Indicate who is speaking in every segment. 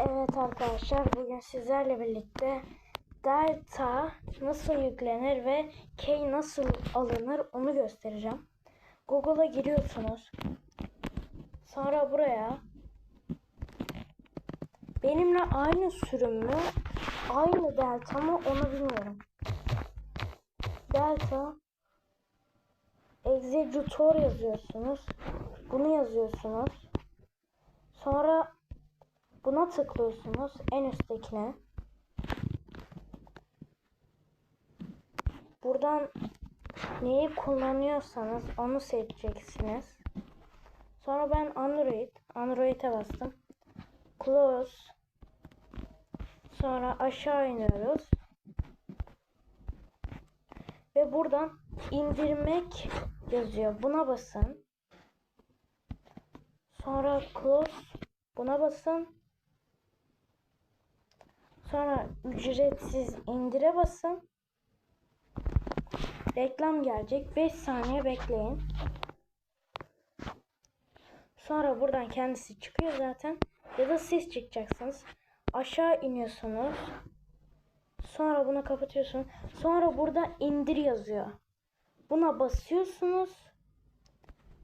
Speaker 1: Evet arkadaşlar bugün sizlerle birlikte Delta nasıl yüklenir ve K nasıl alınır onu göstereceğim. Google'a giriyorsunuz. Sonra buraya benimle aynı sürüm mü aynı Delta mı onu bilmiyorum. Delta Executor yazıyorsunuz. Bunu yazıyorsunuz. Sonra Buna tıklıyorsunuz en üsttekine. Buradan neyi kullanıyorsanız onu seçeceksiniz. Sonra ben Android, Android'e bastım. Close. Sonra aşağı iniyoruz. Ve buradan indirmek yazıyor. Buna basın. Sonra close. Buna basın. Sonra ücretsiz indire basın. Reklam gelecek. 5 saniye bekleyin. Sonra buradan kendisi çıkıyor zaten. Ya da siz çıkacaksınız. Aşağı iniyorsunuz. Sonra bunu kapatıyorsunuz. Sonra burada indir yazıyor. Buna basıyorsunuz.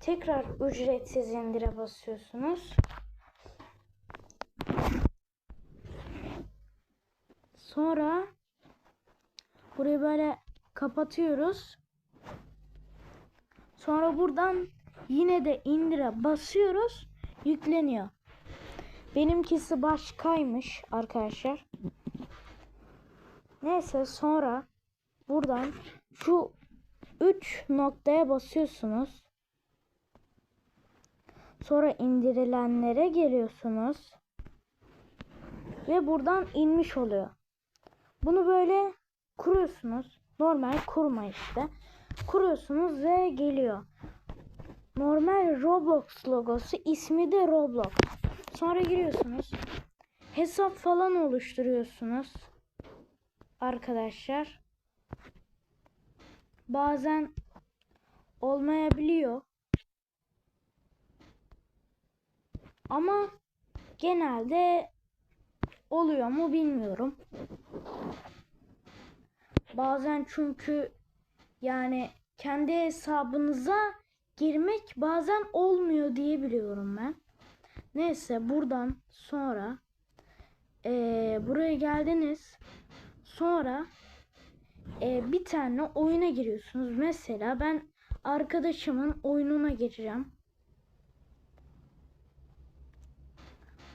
Speaker 1: Tekrar ücretsiz indire basıyorsunuz. Sonra burayı böyle kapatıyoruz. Sonra buradan yine de indire basıyoruz. Yükleniyor. Benimkisi başkaymış arkadaşlar. Neyse sonra buradan şu 3 noktaya basıyorsunuz. Sonra indirilenlere geliyorsunuz. Ve buradan inmiş oluyor. Bunu böyle kuruyorsunuz. Normal kurma işte. Kuruyorsunuz ve geliyor. Normal Roblox logosu ismi de Roblox. Sonra giriyorsunuz. Hesap falan oluşturuyorsunuz. Arkadaşlar. Bazen olmayabiliyor. Ama genelde oluyor mu bilmiyorum. Bazen çünkü yani kendi hesabınıza girmek bazen olmuyor diye biliyorum ben. Neyse buradan sonra ee, buraya geldiniz. Sonra ee, bir tane oyuna giriyorsunuz. Mesela ben arkadaşımın oyununa gireceğim.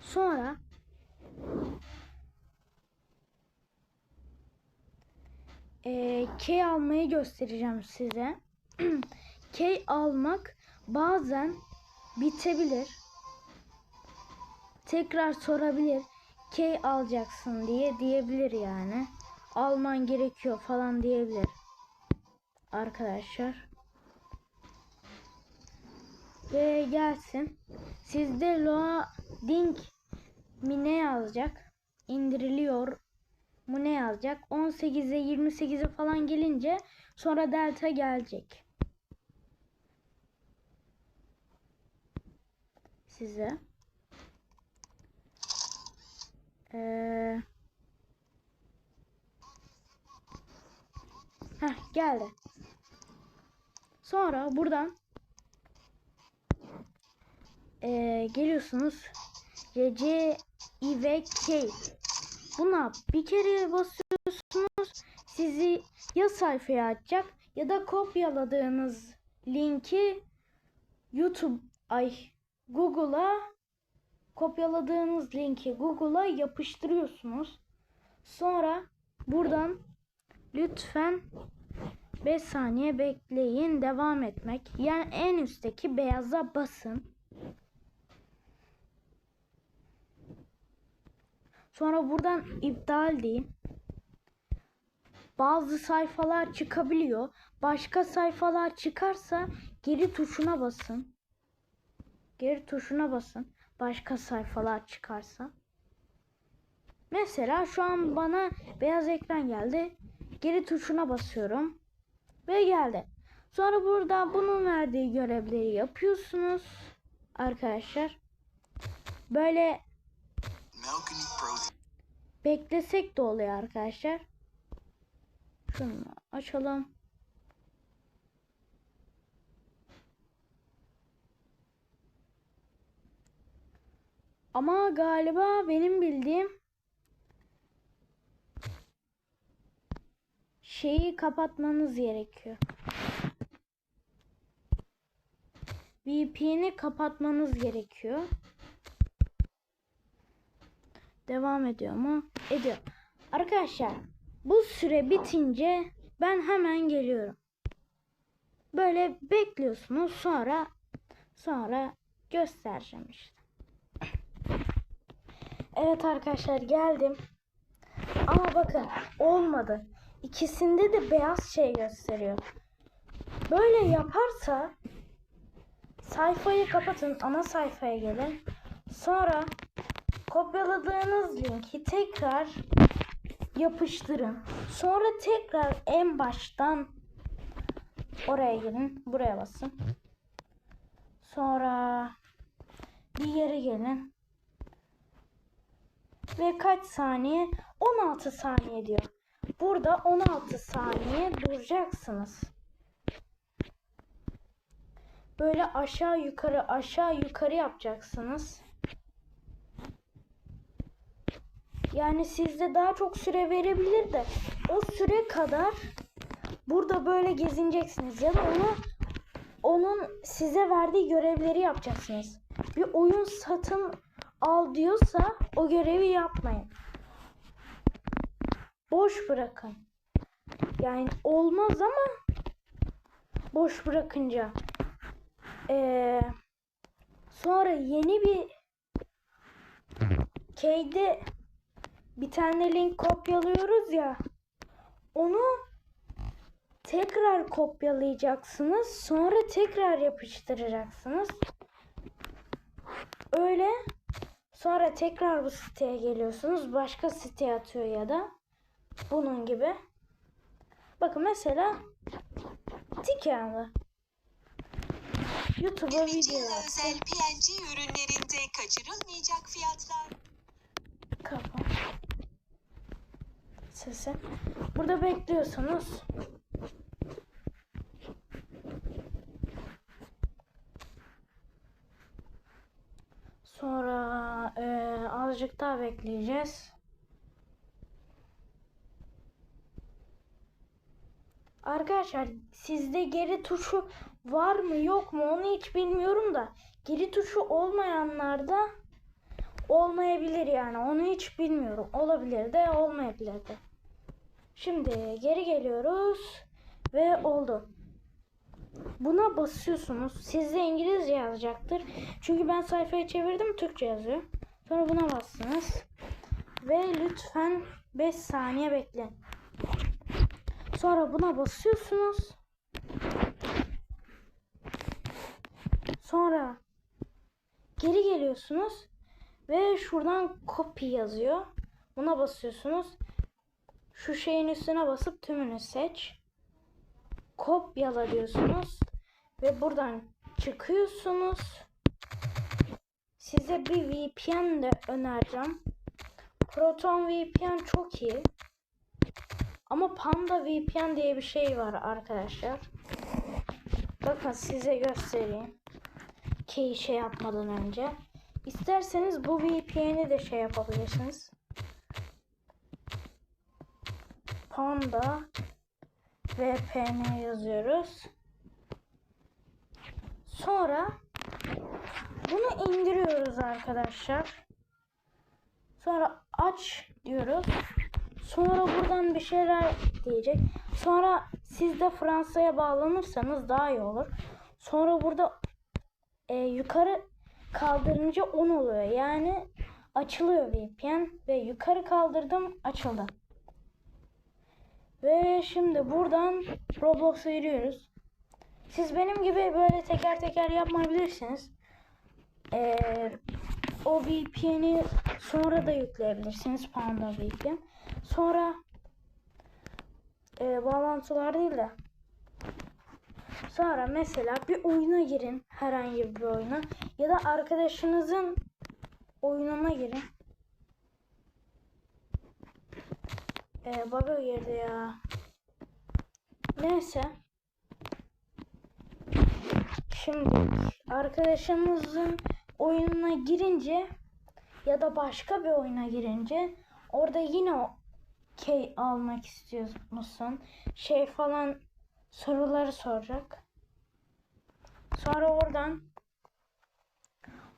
Speaker 1: Sonra e, key almayı göstereceğim size. key almak bazen bitebilir. Tekrar sorabilir. Key alacaksın diye diyebilir yani. Alman gerekiyor falan diyebilir. Arkadaşlar. Ve gelsin. Sizde loading mi ne yazacak? İndiriliyor mu ne yazacak? 18'e 28'e falan gelince sonra delta gelecek. Size. Ee, Heh, geldi. Sonra buradan ee, geliyorsunuz. C, I K Buna bir kere basıyorsunuz. Sizi ya sayfaya açacak ya da kopyaladığınız linki YouTube ay Google'a kopyaladığınız linki Google'a yapıştırıyorsunuz. Sonra buradan lütfen 5 saniye bekleyin devam etmek. Yani en üstteki beyaza basın. Sonra buradan iptal deyin. Bazı sayfalar çıkabiliyor. Başka sayfalar çıkarsa geri tuşuna basın. Geri tuşuna basın. Başka sayfalar çıkarsa. Mesela şu an bana beyaz ekran geldi. Geri tuşuna basıyorum. Ve geldi. Sonra burada bunun verdiği görevleri yapıyorsunuz. Arkadaşlar. Böyle Beklesek de oluyor arkadaşlar. Şunu açalım. Ama galiba benim bildiğim şeyi kapatmanız gerekiyor. VPN'i kapatmanız gerekiyor. Devam ediyor mu? Ediyor. Arkadaşlar bu süre bitince ben hemen geliyorum. Böyle bekliyorsunuz sonra sonra göstereceğim işte. Evet arkadaşlar geldim. Ama bakın olmadı. İkisinde de beyaz şey gösteriyor. Böyle yaparsa sayfayı kapatın. Ana sayfaya gelin. Sonra kopyaladığınız linki tekrar yapıştırın. Sonra tekrar en baştan oraya girin. Buraya basın. Sonra bir yere gelin. Ve kaç saniye? 16 saniye diyor. Burada 16 saniye duracaksınız. Böyle aşağı yukarı aşağı yukarı yapacaksınız. Yani sizde daha çok süre verebilir de o süre kadar burada böyle gezineceksiniz ya da onu onun size verdiği görevleri yapacaksınız. Bir oyun satın al diyorsa o görevi yapmayın. Boş bırakın. Yani olmaz ama boş bırakınca ee, sonra yeni bir keyde bir tane link kopyalıyoruz ya onu tekrar kopyalayacaksınız sonra tekrar yapıştıracaksınız öyle sonra tekrar bu siteye geliyorsunuz başka siteye atıyor ya da bunun gibi bakın mesela Tikanlı YouTube'a
Speaker 2: Ümit
Speaker 1: video
Speaker 2: yılı
Speaker 1: attım.
Speaker 2: özel PNG ürünlerinde kaçırılmayacak fiyatlar.
Speaker 1: Kapat. Sesi. Burada bekliyorsunuz. Sonra eee, azıcık daha bekleyeceğiz. Arkadaşlar sizde geri tuşu var mı yok mu onu hiç bilmiyorum da geri tuşu olmayanlarda olmayabilir yani onu hiç bilmiyorum. Olabilir de olmayabilir de. Şimdi geri geliyoruz ve oldu. Buna basıyorsunuz. Sizde İngilizce yazacaktır. Çünkü ben sayfayı çevirdim Türkçe yazıyor. Sonra buna bastınız. Ve lütfen 5 saniye bekleyin. Sonra buna basıyorsunuz. Sonra geri geliyorsunuz ve şuradan copy yazıyor. Buna basıyorsunuz. Şu şeyin üstüne basıp tümünü seç. Kopyala diyorsunuz ve buradan çıkıyorsunuz. Size bir VPN de önereceğim. Proton VPN çok iyi. Ama Panda VPN diye bir şey var arkadaşlar. Bakın size göstereyim. Ki şey yapmadan önce. İsterseniz bu VPN'i de şey yapabilirsiniz. Panda VPN yazıyoruz. Sonra bunu indiriyoruz arkadaşlar. Sonra aç diyoruz. Sonra buradan bir şeyler diyecek. Sonra siz de Fransa'ya bağlanırsanız daha iyi olur. Sonra burada e, yukarı kaldırınca 10 oluyor. Yani açılıyor VPN ve yukarı kaldırdım açıldı. Ve şimdi buradan Roblox'a giriyoruz. Siz benim gibi böyle teker teker yapmayabilirsiniz. Ee, o VPN'i sonra da yükleyebilirsiniz. Panda VPN. Sonra e, bağlantılar değil de sonra mesela bir oyuna girin. Herhangi bir oyuna. Ya da arkadaşınızın oyununa girin. Ee, bug'a girdi ya. Neyse. Şimdi arkadaşımızın oyununa girince ya da başka bir oyuna girince orada yine o key almak istiyor musun? Şey falan soruları soracak. Sonra oradan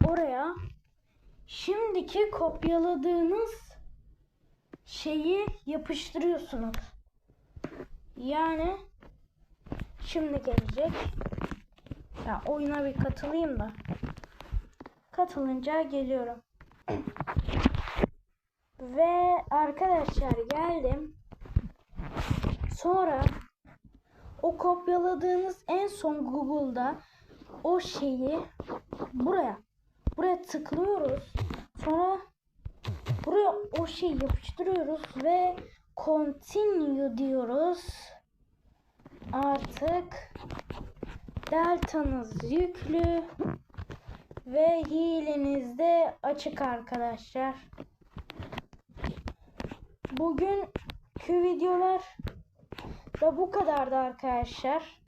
Speaker 1: oraya şimdiki kopyaladığınız şeyi yapıştırıyorsunuz. Yani şimdi gelecek. Ya oyuna bir katılayım da. Katılınca geliyorum. Ve arkadaşlar geldim. Sonra o kopyaladığınız en son Google'da o şeyi buraya buraya tıklıyoruz. Sonra buraya o şeyi yapıştırıyoruz ve continue diyoruz. Artık deltanız yüklü ve hileniz de açık arkadaşlar. Bugünkü videolar da bu kadardı arkadaşlar.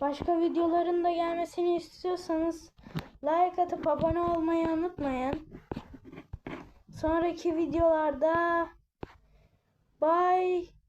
Speaker 1: Başka videoların da gelmesini istiyorsanız like atıp abone olmayı unutmayın. Sonraki videolarda. Bye